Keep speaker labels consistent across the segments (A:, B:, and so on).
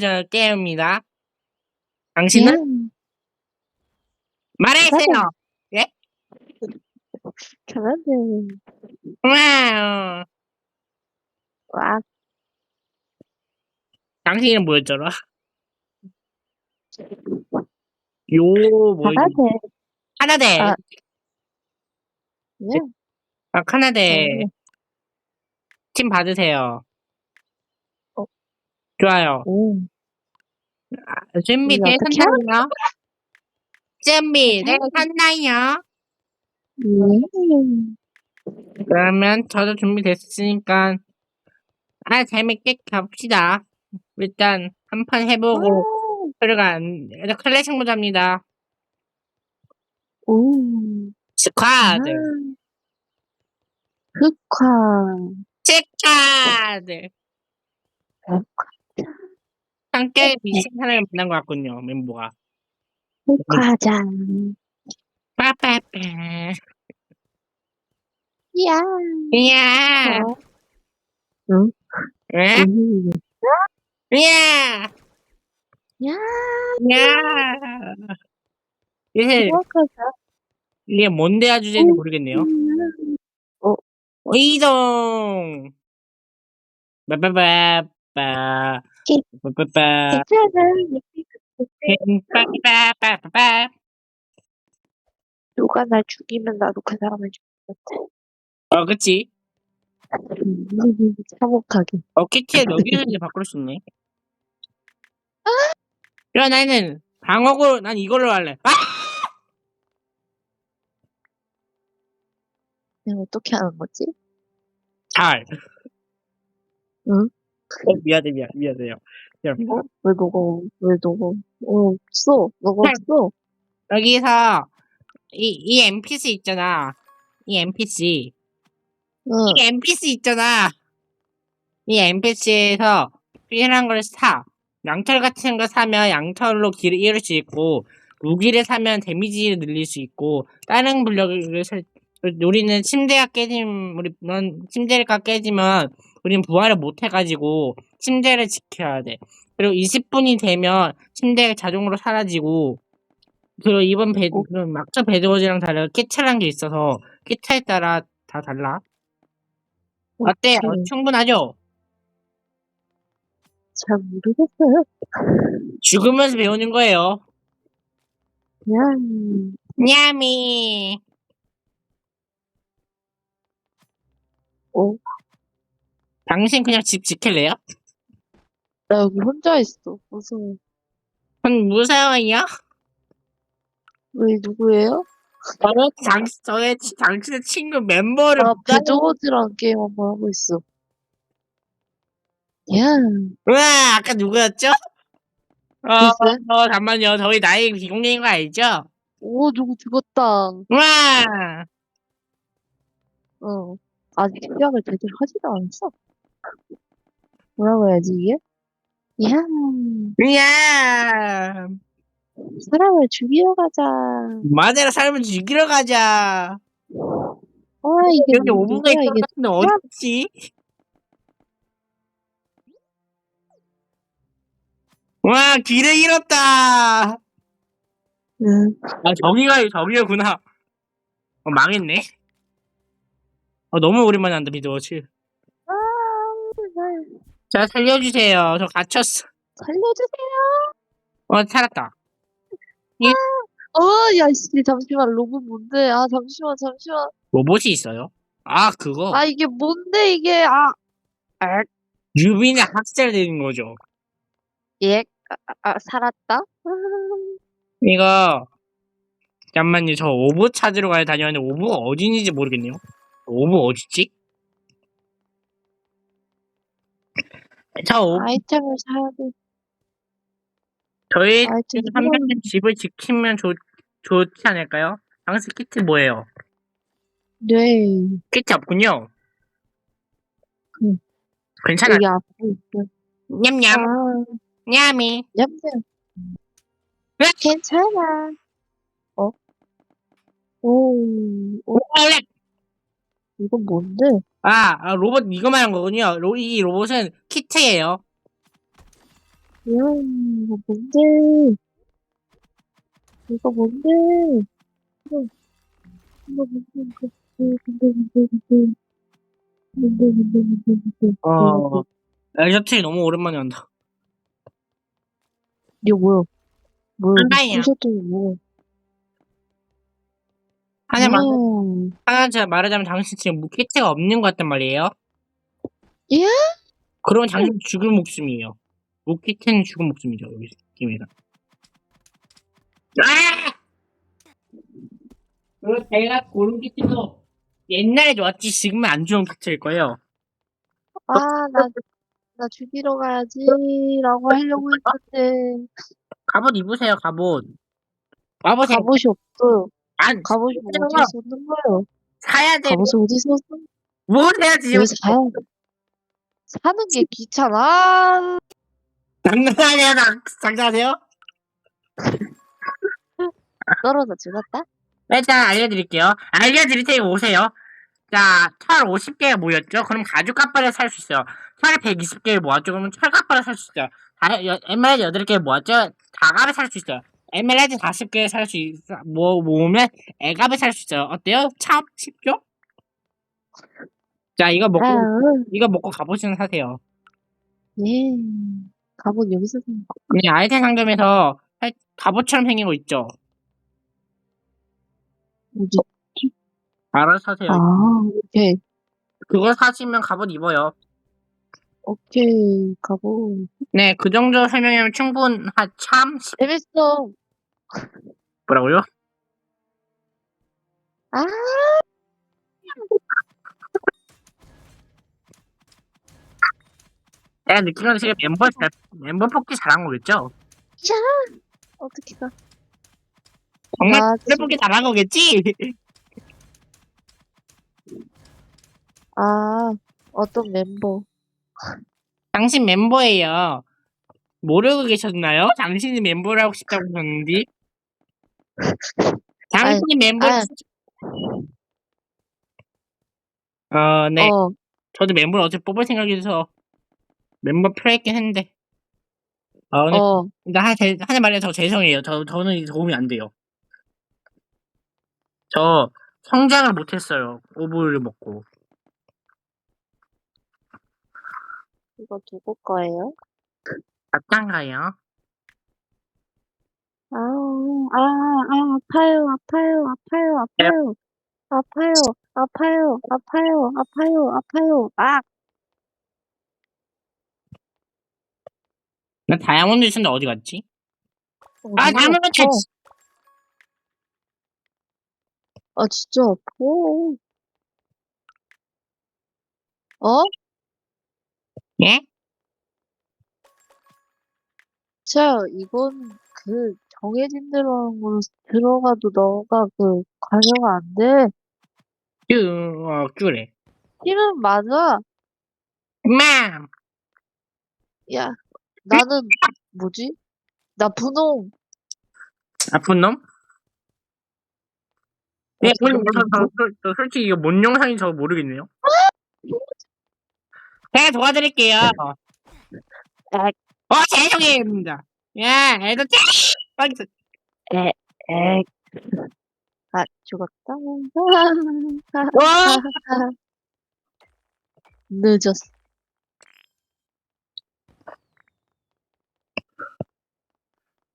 A: 저 게임입니다. 당신은
B: 음,
A: 말해주세요.
B: 저는
A: 와우.
B: 와
A: 당신은 뭐였더라? 요 뭐?
B: 잘하네.
A: 카나데.
B: 아. 네.
A: 아 카나데.
B: 네.
A: 팀 받으세요.
B: 어.
A: 좋아요.
B: 오,
A: 아, 준비
B: 이거 어떻게
A: 되셨나요? 준비 되셨나요?
B: 음,
A: 그러면 저도 준비됐으니까 아 재밌게 갑시다. 일단 한 판 해보고
B: 오,
A: 일단 클래식 모자입니다.
B: 오,
A: 스쿼드,
B: 아, 흑화,
A: 체카드.
B: 흑화,
A: 함께 미친 사람을 만난 것 같군요, 멤버가.
B: 흑화장,
A: 빠빠빠.
B: 야,
A: 이야.
B: 어, 응?
A: 에?
B: 음,
A: 이야.
B: 야,
A: 이야. 이게, 이게 뭔데 아주제인지 모르겠네요.
B: 음,
A: 이동. 빠빠빠 빠. 빠빠빠.
B: 괜찮아.
A: 빠빠빠빠빠.
B: 누가 날 죽이면 나도 그 사람을 죽일 것 같아.
A: 어, 그치.
B: 음, 참혹하게.
A: 어, 키티에 여기는 이제 바꿀 수 있네. 야, 나는 방어구, 난 이걸로 할래. 아!
B: 내가 어떻게 하는 거지?
A: 잘.
B: 응?
A: 어, 미안해, 미안, 미안해요. 미안합니다.
B: 어? 왜 너가, 왜 너가, 어, 없어. 너가
A: 네.
B: 없어.
A: 여기서, 이, 이 NPC 있잖아. 이 NPC.
B: 응.
A: 이 NPC 있잖아. 이 NPC에서 필요한 걸 사. 양털 같은 거 사면 양털로 길을 이을 수 있고, 무기를 사면 데미지를 늘릴 수 있고, 다른 블럭을 살, 우리는 침대가 깨지면, 우리, 넌 침대가 깨지면, 우리는 부활을 못 해가지고, 침대를 지켜야 돼. 그리고 20분이 되면, 침대가 자동으로 사라지고, 그리고 이번 배,
B: 어?
A: 그 막저 배드워즈랑 다르게 키트란 게 있어서, 키트에 따라 다 달라. 어때? 어,
B: 오케이.
A: 충분하죠?
B: 잘 모르겠어요.
A: 죽으면서 배우는 거예요.
B: 그냥,
A: 냐미.
B: 어,
A: 당신 그냥 집 지킬래요?
B: 나 여기 혼자 있어. 무서워.
A: 그럼 무서워요?
B: 왜, 누구예요?
A: 저의 장, 저의 치- 당신의 친구 멤버를 나못
B: 배드워즈랑 게임 한 번 하고 있어. 야,
A: 우와, 아까 누구였죠? 어,
B: 글쎄.
A: 어, 잠만요. 저희 나이 비공개인 거 알죠?
B: 오, 누구 죽었다.
A: 우와!
B: 어. 아직 시작을 제대로 하지도 않았어. 뭐라고 해야지, 이게? 야,
A: 이야!
B: 사람을 죽이러 가자.
A: 마대로 삶을 죽이러 가자.
B: 아, 이게
A: 여기 있던
B: 이게.
A: 것 같은데 어딨지? 와, 길을 잃었다!
B: 응.
A: 아, 저기가, 저기였구나. 어, 망했네. 어, 너무 오랜만에 한다, 비드워치.
B: 아, 날
A: 자, 살려주세요. 저 갇혔어.
B: 살려주세요.
A: 어, 살았다.
B: 어, 야, 씨, 잠시만, 로봇 뭔데? 아, 잠시만, 잠시만.
A: 로봇이 있어요? 아, 그거.
B: 아, 이게 뭔데, 이게, 아. 아,
A: 유빈의 학살 되는 거죠.
B: 예, 아, 아, 아, 살았다?
A: 이거, 잠만요. 저 오브 찾으러 가야 다녔는데, 오브가 있는지 모르겠네요. 오브 어딨지? 저 오브,
B: 아이템을 사야 돼.
A: 저희
B: 아이템
A: 한 명은 집을 지키면 좋, 좋지 않을까요? 당신 키트 뭐예요?
B: 네.
A: 키트 없군요.
B: 응.
A: 괜찮아.
B: 여기 앞에 있어.
A: 냠냠,
B: 아,
A: 냠이.
B: 냠냠.
A: 왜?
B: 괜찮아. 어? 오, 오,
A: 원래
B: 이건 뭔데?
A: 아, 아, 로봇 이거 말한 거군요. 로, 이 로봇은 키트예요.
B: 이거 뭔데? 이거 뭔데? 이거, 이거 뭔데? 이거 뭔데? 뭔데? 뭔데? 뭔데? 뭔데? 뭔데? 뭔데?
A: 어, 엘저트리 너무 오랜만에 한다.
B: 이거 뭐야? 뭐야?
A: 한가위야.
B: 부셨더니 뭐야?
A: 말,
B: 음,
A: 하나 제가 말하자면 당신 지금 무기체가 없는 것 같단 말이에요.
B: 예?
A: 그러면 당신 죽을 목숨이에요. 무기체는 죽을 목숨이죠, 여기 느낌이가. 아! 그리고 제가 고른 기체도 옛날에 좋았지 지금은 안 좋은 기체일 거예요.
B: 아, 나, 나 죽이러 가야지. 라고 하려고 했는데,
A: 갑옷 입으세요, 갑옷. 와보세요.
B: 갑옷이 없어요.
A: 안,
B: 갑옷이 어디서 얻는 거예요?
A: 사야 돼.
B: 갑옷이 어디서 얻는
A: 뭘 해야지.
B: 왜 사야 돼? 사는 게 귀찮아.
A: 장난하냐, 나, 장난하세요?
B: 떨어져 죽었다?
A: 일단 알려드릴게요. 알려드릴 테니 오세요. 자, 철 50개 모였죠? 그럼 가죽 갑바를 살수 있어요. 철 120개를 모았죠? 그러면 철 갑바를 살수 있어요. 다, 여- 에메랄드 8개 모았죠? 다갑을 살수 있어요. 에메랄드 40개 살 수 있어, 모, 모으면 애갑을 살 수 있어요. 어때요? 참 쉽죠? 자, 이거 먹고,
B: 아,
A: 이거 먹고 갑옷이나 사세요.
B: 예. 갑옷 여기서 사는 거.
A: 그냥 아이템 상점에서 살- 갑옷처럼 생긴 거 있죠?
B: 뭐지?
A: 알아서 사세요.
B: 아, 오케이.
A: 그거 사시면 갑옷 입어요.
B: 오케이. 갑옷.
A: 네, 그 정도 설명이면 충분하, 참, 쉽-
B: 재밌어.
A: 뭐라고요?
B: 아,
A: 내가 느끼는 지금 멤버 잘, 멤버 뽑기 잘한 거겠죠?
B: 어떻게 가?
A: 정말
B: 아,
A: 멤버 뽑기 잘한 거겠지?
B: 아, 어떤 멤버.
A: 당신 멤버예요. 모르고 계셨나요? 당신이 멤버를 하고 싶다고 하셨는데? 당신이 멤버,
B: 아.
A: 어, 네.
B: 어,
A: 저도 멤버를 어차피 뽑을 생각이어서 멤버 필요했긴 했는데. 어, 근데
B: 어.
A: 근데 하나, 제- 하나 말해 저 죄송해요. 저, 저는 도움이 안 돼요. 저 성장을 못했어요. 오브를 먹고.
B: 이거 누구 거예요?
A: 맞단가요?
B: 아, 아, 아, 아파요, 아파요, 아파요, 아파요. 아파요, 아파요, 아파요, 아파요, 아파요. 아,
A: 나 다이아몬드 있었는데 어디 갔지? 아,
B: 어디가
A: 다이아몬드
B: 아파?
A: 있-
B: 아, 진짜 아파. 어?
A: 예?
B: 자, 이건 그 정해진 거로 들어가도 너가 그 관여가 안 돼.
A: 쭈, 어, 쭈래.
B: 팀은 맞아.
A: 맘!
B: 야, 나는 뭐지? 나 분홍.
A: 나쁜 놈? 예,
B: 아,
A: 오늘 저, 저, 저, 저 솔직히 이거 뭔 영상인지 저 모르겠네요. 제가 도와드릴게요.
B: 아.
A: 어, 죄송합니다. 야, 애들 짜! 빨리 써.
B: 에, 에. 아, 죽었다.
A: 와!
B: 늦었어.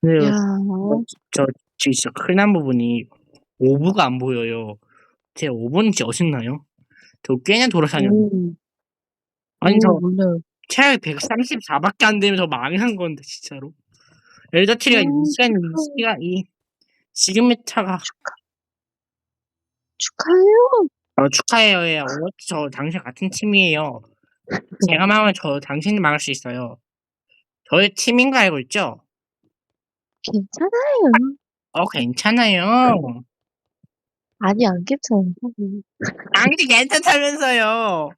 A: 네,
B: 야,
A: 저, 진짜 큰일 난 부분이 오브가 안 보여요. 제 오브는 진짜 어딨나요? 저 꽤나 돌아다녀.
B: 오,
A: 아니,
B: 오,
A: 저
B: 몰라요.
A: 체력이 134밖에 안 되면 저 망한 건데, 진짜로. 엘더트리가 이
B: 음,
A: 시간, 이 시간, 이, 지금의 차가,
B: 축하해요.
A: 어, 축하해요. 예. 어, 저 당신 같은 팀이에요. 제가 망하면 저 당신이 망할 수 있어요. 저의 팀인 거 알고 있죠?
B: 괜찮아요.
A: 어, 괜찮아요.
B: 아니, 안 괜찮아.
A: 당신 괜찮다면서요.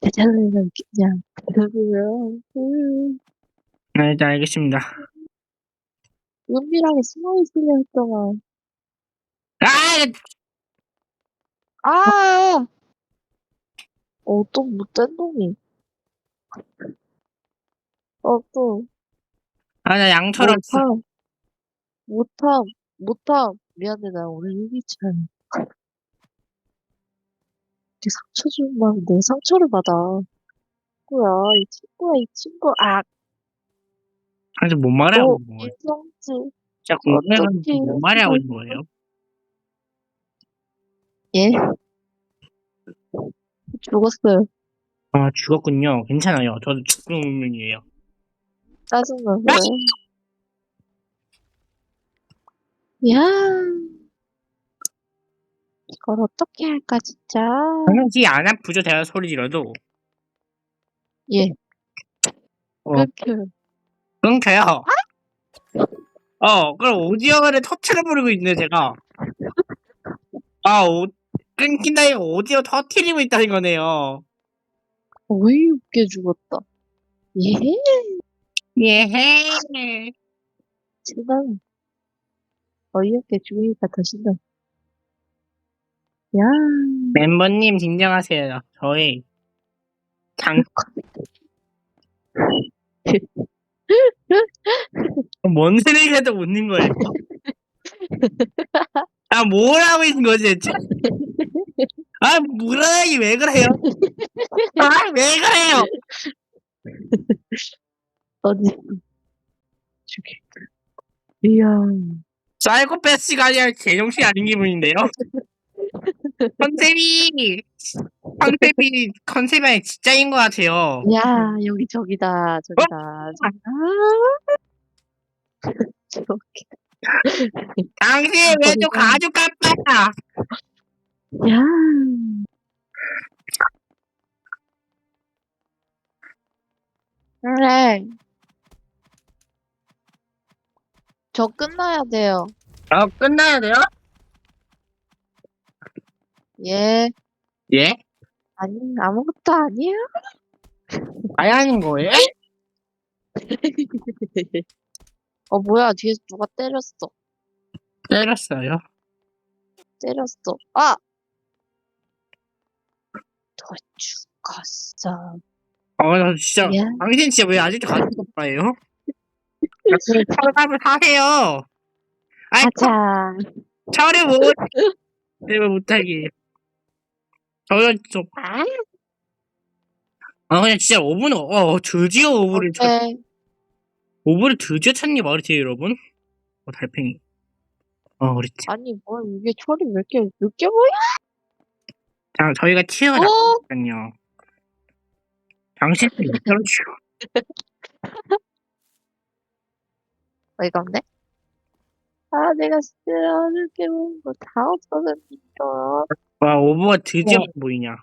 B: 괜찮아요. 그냥. 그러고요. 음,
A: 네, 네, 알겠습니다.
B: 은밀하게 숨어 있으려 했더만.
A: 아,
B: 아! 어, 또 못된 놈이. 어, 또.
A: 아, 나 양털 없어.
B: 못함. 못함. 못함. 미안해, 나 오늘 일기차야. 내 상처 주면 내 상처를 받아. 친구야, 이 친구야, 이 친구. 아,
A: 아직
B: 못너
A: 말하고 있는 거예요.
B: 인성질.
A: 진짜 궁금해가지고
B: 어떡해.
A: 못 말하고 있는 거예요.
B: 예? 죽었어요.
A: 아, 죽었군요. 괜찮아요. 저도 죽은 운명이에요.
B: 짜증나서. 야, 이걸 어떻게 할까, 진짜.
A: 저는 귀안 아프죠, 제가 소리 질러도.
B: 예.
A: 어.
B: 끊겨.
A: 끊겨요. 어, 그럼 오디오를 터트려버리고 있네, 제가. 아, 오, 끊긴다, 이거 오디오 터트리고 있다는 거네요.
B: 어이, 웃겨 죽었다. 예?
A: 예헤.
B: 세상. 어이없게 죽으니까 더 신나. 야,
A: 멤버님, 진정하세요. 저희, 장, 뭔 해도 웃는 거예요. 아, 뭘 하고 있는 거지, 대체? 아, 뭐라기 왜 그래요? 아, 왜 그래요?
B: 어디. 죽여. 이야.
A: 사이코패스가 아니라 제정신 아닌 기분인데요? 컨셉이, 컨셉이, 컨셉이 아니라 진짜인 것 같아요.
B: 야, 여기 저기다, 저기다. 저기. 아. 저기.
A: 당신 왜또 가죽 깜빡이야?
B: 야. 그래. 저 끝나야 돼요.
A: 어, 끝나야 돼요?
B: 예.
A: 예?
B: 아니, 아무것도 아니에요.
A: 아야 하는 거예요?
B: 어, 뭐야, 뒤에서 누가 때렸어.
A: 때렸어요.
B: 때렸어. 아! 너 죽었어.
A: 어, 나 진짜,
B: 야.
A: 당신 진짜 왜 아직도 가죽 깜빡이에요? 철갑을 사세요. 아이,
B: 가자.
A: 철을 못, 내가 못하 기. 저는 좀,
B: 아,
A: 아, 그냥 진짜 오븐, 어, 드디어 오븐을 찾,
B: 오케이.
A: 오븐을 드디어 게 말이지, 여러분. 어, 달팽이. 어, 그렇지.
B: 아니, 뭐, 이게 철이 몇 개, 몇개 뭐야?
A: 자, 저희가 티어가
B: 어?
A: 나거든요. 당신은 이대로 죽어.
B: 어이가 없네? 아, 내가 싫어하는 게 뭔가 다 없어졌어.
A: 와, 오버가 드디어
B: 네.
A: 보이냐.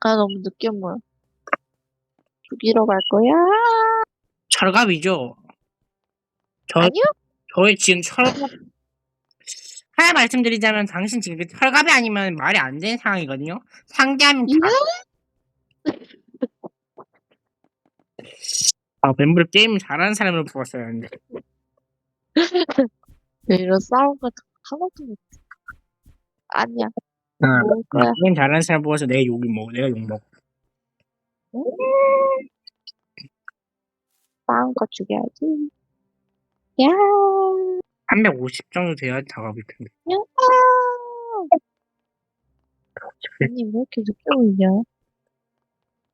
B: 아, 너무 늦게 모여. 죽이러 갈 거야?
A: 철갑이죠? 저,
B: 아니요?
A: 저희 지금 철갑, 하나 말씀드리자면 당신 지금 그 철갑이 아니면 말이 안 되는 상황이거든요? 상대하면
B: 이거?
A: 아, 멤버를 게임 잘하는 사람으로 뽑았어야 하는데.
B: 이런 싸움 같은 거 하나도 못해. 아니야.
A: 아,
B: 먹을 거야.
A: 게임 잘하는 사람 뽑아서 내가 욕을 먹어. 내가 욕 먹어.
B: 마음껏 죽여야지. 야,
A: 350 정도 돼야 작업일 텐데.
B: 야. 아니, 왜 이렇게 늦게 오냐?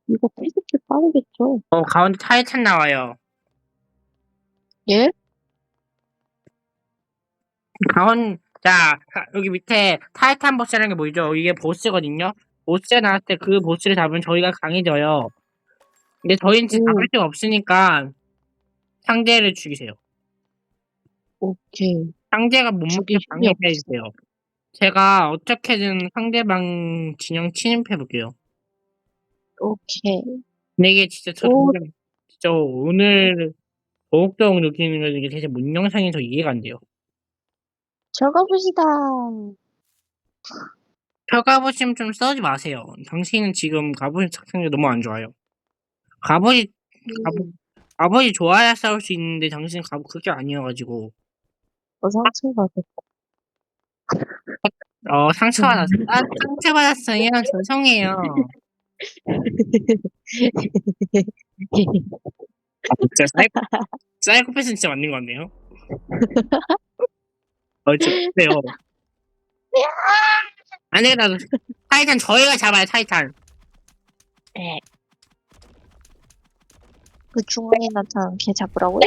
B: 이거 피스키 빠르겠죠?
A: 어, 가운데 타이탄 나와요.
B: 예?
A: 가운, 자, 가- 여기 밑에 타이탄 보스라는 게 보이죠? 이게 보스거든요? 보스가 나왔을 때 그 보스를 잡으면 저희가 강해져요. 근데 저희는 지금
B: 오.
A: 잡을 데가 없으니까 상대를 죽이세요.
B: 오케이.
A: 상대가 못 먹게
B: 힘이
A: 방해해 주세요. 제가 어떻게든 상대방 진영 침입해 볼게요.
B: 오케이.
A: 근데 이게 진짜 저
B: 오.
A: 진짜 오늘 더욱더욱 느끼는 건 이게 대체 뭔 영상이 더 이해가 안 돼요.
B: 적어봅시다.
A: 펴가보시면 좀 써지 마세요. 당신은 지금 갑옷이 착상이 너무 안 좋아요. 갑옷이
B: 음,
A: 갑옷이 좋아야 싸울 수 있는데 당신은 갑옷 그게 아니어가지고
B: 어, 상처받았다.
A: 어 상처 받았어. 아 상처 받았어요. 죄송해요. 아, 진짜 사이코, 사이코패스는 진짜 맞는 것 같네요. 어쩌세요. 안 되겠다. 타이탄 저희가 잡아요, 타이탄.
B: 그 중앙에 나타난 걔 잡으라고요?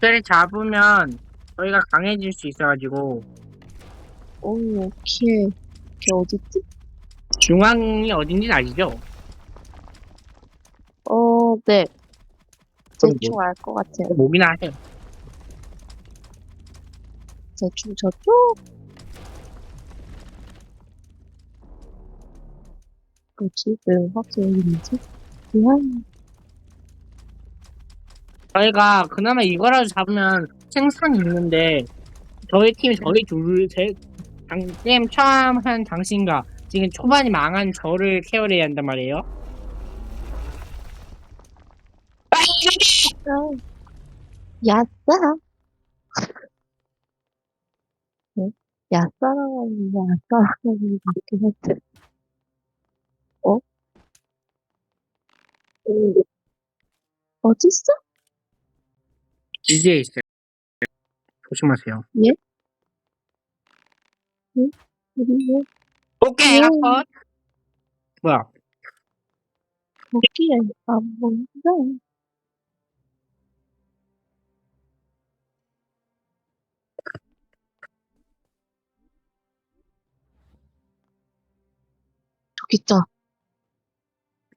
A: 쟤를 잡으면 저희가 강해질 수 있어가지고
B: 오, 오케이. 걔 어딨지?
A: 중앙이 어딘지 아시죠?
B: 어, 네.
A: 그럼
B: 대충 알 것 같아요.
A: 목이나 하세요.
B: 대충 저쪽? 뭐지? 왜 확실히 있는지? 그냥,
A: 저희가 그나마 이거라도 잡으면 생산이 있는데 저희 팀이 저희 둘, 제, 당, 게임 처음 한 당신과 지금 초반이 망한 저를 케어해야 한단 말이에요.
B: 어. 야싸! 네? 야싸라고 하는데, 야싸라고 하는데, 맞긴 했대. 어? 오. 어딨어?
A: 지지에 있어요. 조심하세요.
B: 그리고,
A: 오케이,
B: 음.
A: 한번. 뭐야?
B: 거기에 안. 저 기 있다.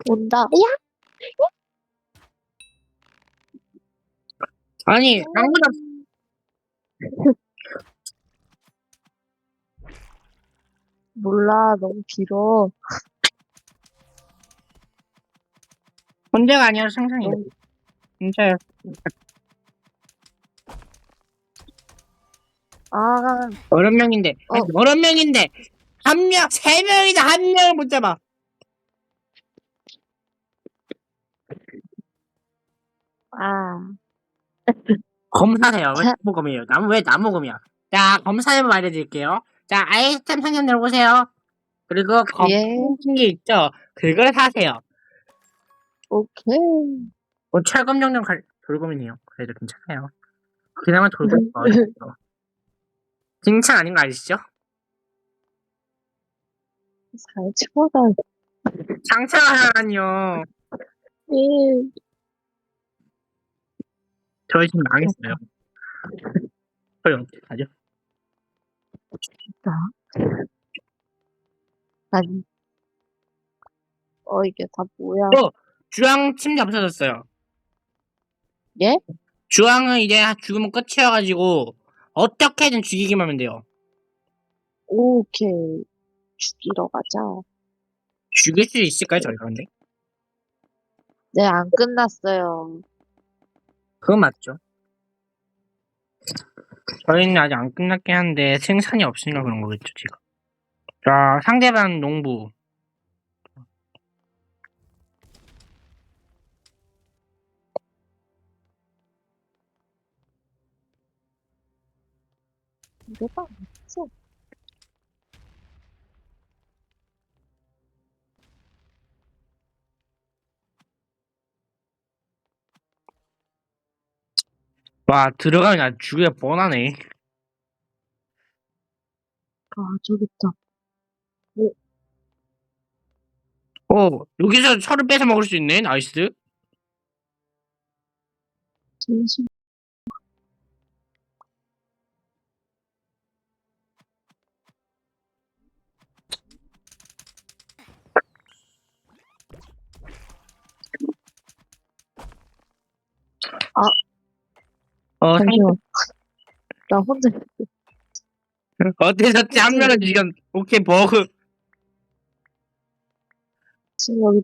B: 온다. 야!
A: 아니, 아무도
B: 몰라, 너무 길어.
A: 문제가 아니라 생산이에요. 진짜요.
B: 아,
A: 여러 명인데,
B: 어.
A: 여러 명인데, 한 명, 세 명이다, 한 명을 못 잡아.
B: 아.
A: 검사세요. 왜
B: 자-
A: 나무검이에요? 나무, 왜 나무검이야? 자, 검사해보 말해드릴게요. 자, 아이템 상점 들어보세요. 그리고 검,
B: 예,
A: 게 있죠? 그걸 사세요.
B: 오케이.
A: 뭐, 철검 정도 갈, 돌검이네요. 그래도 괜찮아요. 그나마 돌검이 어딨어. 칭찬 아닌 거 아시죠?
B: 잘 치워다.
A: 상처하라니요.
B: 예.
A: 저희 지금 망했어요. 저희 어떻게 하죠?
B: 나. 아니. 어, 이게 다 뭐야.
A: 어. 주황 침대 없어졌어요.
B: 예?
A: 주황은 이제 죽으면 끝이어가지고 어떻게든 죽이기만 하면 돼요.
B: 오케이. 죽이러 가자.
A: 죽일 수 있을까요, 저희가 근데?
B: 네, 안 끝났어요.
A: 그건 맞죠. 저희는 아직 안 끝났긴 한데 생산이 없으니까 그런 거겠죠, 지금. 자, 상대방 농부.
B: 내가 없
A: 와, 들어가면 아주 죽여 뻔하네.
B: 아, 저기 있다.
A: 어, 여기서 철을 뺏어 먹을 수 있네. 나이스.
B: 진심.
A: 어, 상-
B: 잠시만. 나 혼자
A: 어때서지? 한 명은 지금, 오케이, 버그.
B: 지금 여기.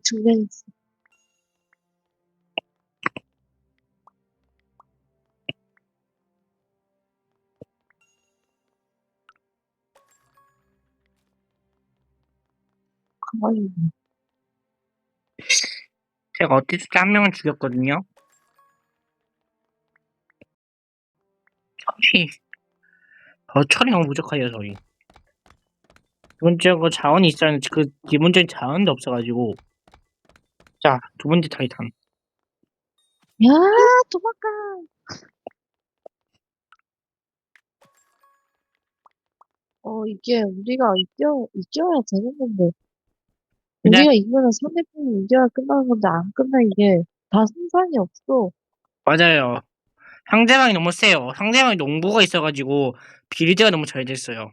B: 가만히 있네.
A: 제가 어때서지 한 명은 죽였거든요. 철이, 어, 너무 부족해요, 저희. 기본적으로 자원이 있어야 하는데, 그, 기본적인 자원도 없어가지고. 자, 두 번째 타이탄.
B: 야, 도망가. 어, 이게 우리가 이겨, 이겨야 되는 건데.
A: 근데-
B: 우리가 이기면 상대편이 이겨야 끝나는 건데, 안 끝나, 이게. 다 승산이 없어.
A: 맞아요. 상대방이 너무 세요. 상대방이 농부가 있어가지고 빌드가 너무 잘 됐어요.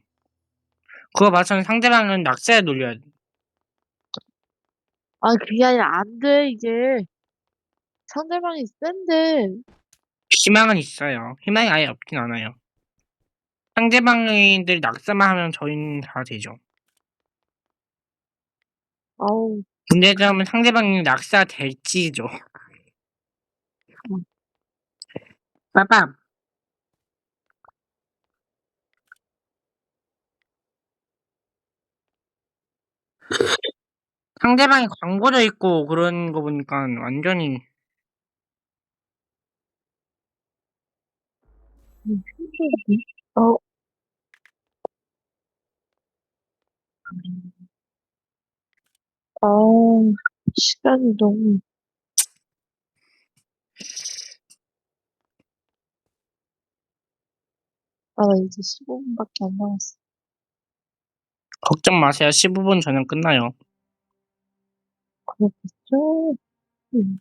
A: 그거 봐서는 상대방은 낙사에 놀려야 돼.
B: 아, 그게 아니라 안 돼, 이게. 상대방이 센데.
A: 희망은 있어요. 희망이 아예 없진 않아요. 상대방들 낙사만 하면 저희는 다 되죠.
B: 아우,
A: 문제점은 상대방이 낙사 될지죠.
B: 음.
A: 빠밤. 상대방이 광고도 있고 그런 거 보니까 완전히
B: 어. 아우, 시간이 너무. 아, 나 이제 15분밖에 안 남았어.
A: 걱정 마세요. 15분 전엔 끝나요.
B: 그렇겠죠? 음.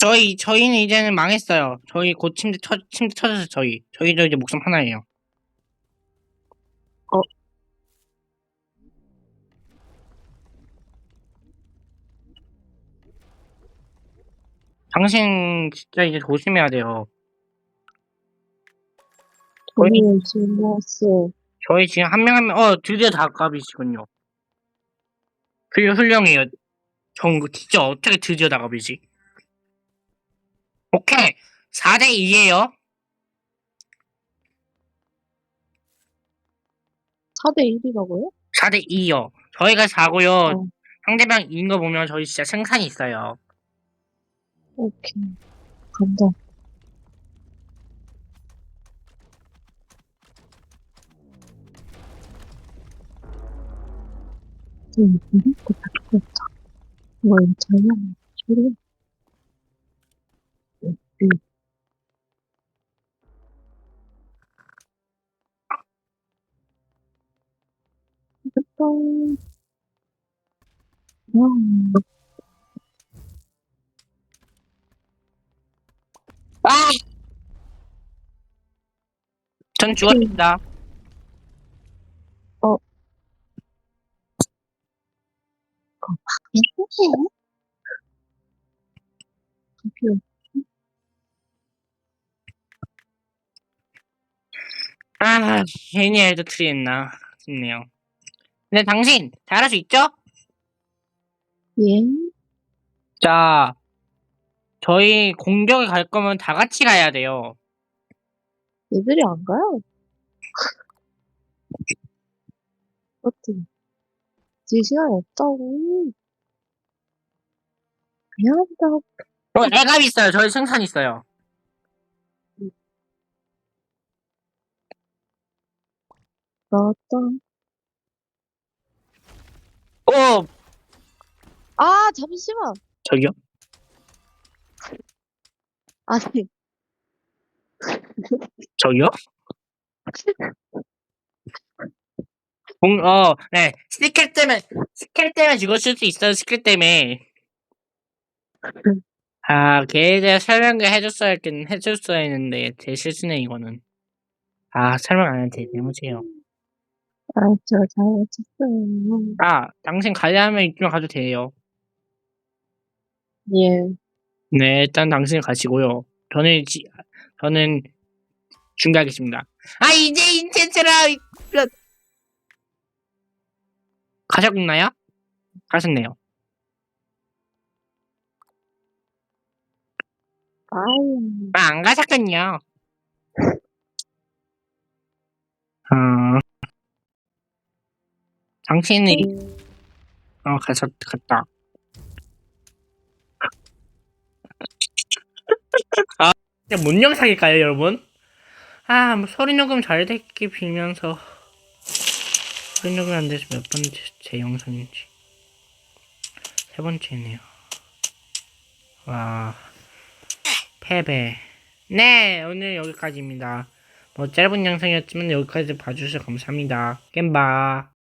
A: 저희 저희는 이제는 망했어요. 저희 곧 침대 쳐 침대 쳐져서 저희 저희도 이제 목숨 하나예요.
B: 어.
A: 당신 진짜 이제 조심해야 돼요.
B: 돈이 열심히 모았어.
A: 저희 지금 한 명 한 명, 어, 드디어 다갑이시군요. 훌, 훌륭해요. 전 진짜 어떻게 드디어 다갑이지? 오케이. 4대2에요.
B: 4대 1이라고요?
A: 4대 2요. 저희가 4고요.
B: 어.
A: 상대방 이긴 거 보면 저희 진짜 생산이 있어요.
B: 오케이. 간다. 음, 이것도 다 죽었다. 이거 전혀 소리. 음. 됐다. 와,
A: 아! 전 죽었습니다.
B: 이거예요? 드디
A: 아, 괜히 엘드트리 했나 싶네요. 근데 당신 잘할 수 있죠?
B: 예?
A: 자, 저희 공격에 갈 거면 다 같이 가야 돼요.
B: 애들이 안 가요? 어때? 제 시간이 없다고. 그냥 한다고.
A: 어, 애갑 있어요. 저희 생산 있어요.
B: 나왔다.
A: 오,
B: 아, 잠시만.
A: 저기요?
B: 아니,
A: 저기요? 공, 어, 네. 스킬 때문에, 스킬 때문에 죽었을 수 있어요. 스킬 때문에. 아, 걔에 대해 설명을 해줬어야 했, 해줬어야 했는데, 제 실수네, 이거는. 아, 설명 안 해도 돼. 내무지요.
B: 아, 저 잘못했어요.
A: 아, 당신 가려면 이쪽으로 가도 돼요.
B: 예.
A: 네, 일단 당신 가시고요. 저는, 지, 저는, 중계하겠습니다. 아, 이제 인텐트라, 가셨나요? 가셨네요.
B: 아유,
A: 아, 안 가셨군요. 어, 당신은, 어, 가셨, 갔다. 진짜 뭔 영상일까요, 여러분? 아, 뭐 소리 녹음 잘 되게 빌면서 소리 녹음 안 돼서 몇 번째 제 영상인지 세 번째네요. 와, 패배. 네, 오늘 여기까지입니다. 뭐 짧은 영상이었지만 여기까지 봐주셔서 감사합니다. 겜바.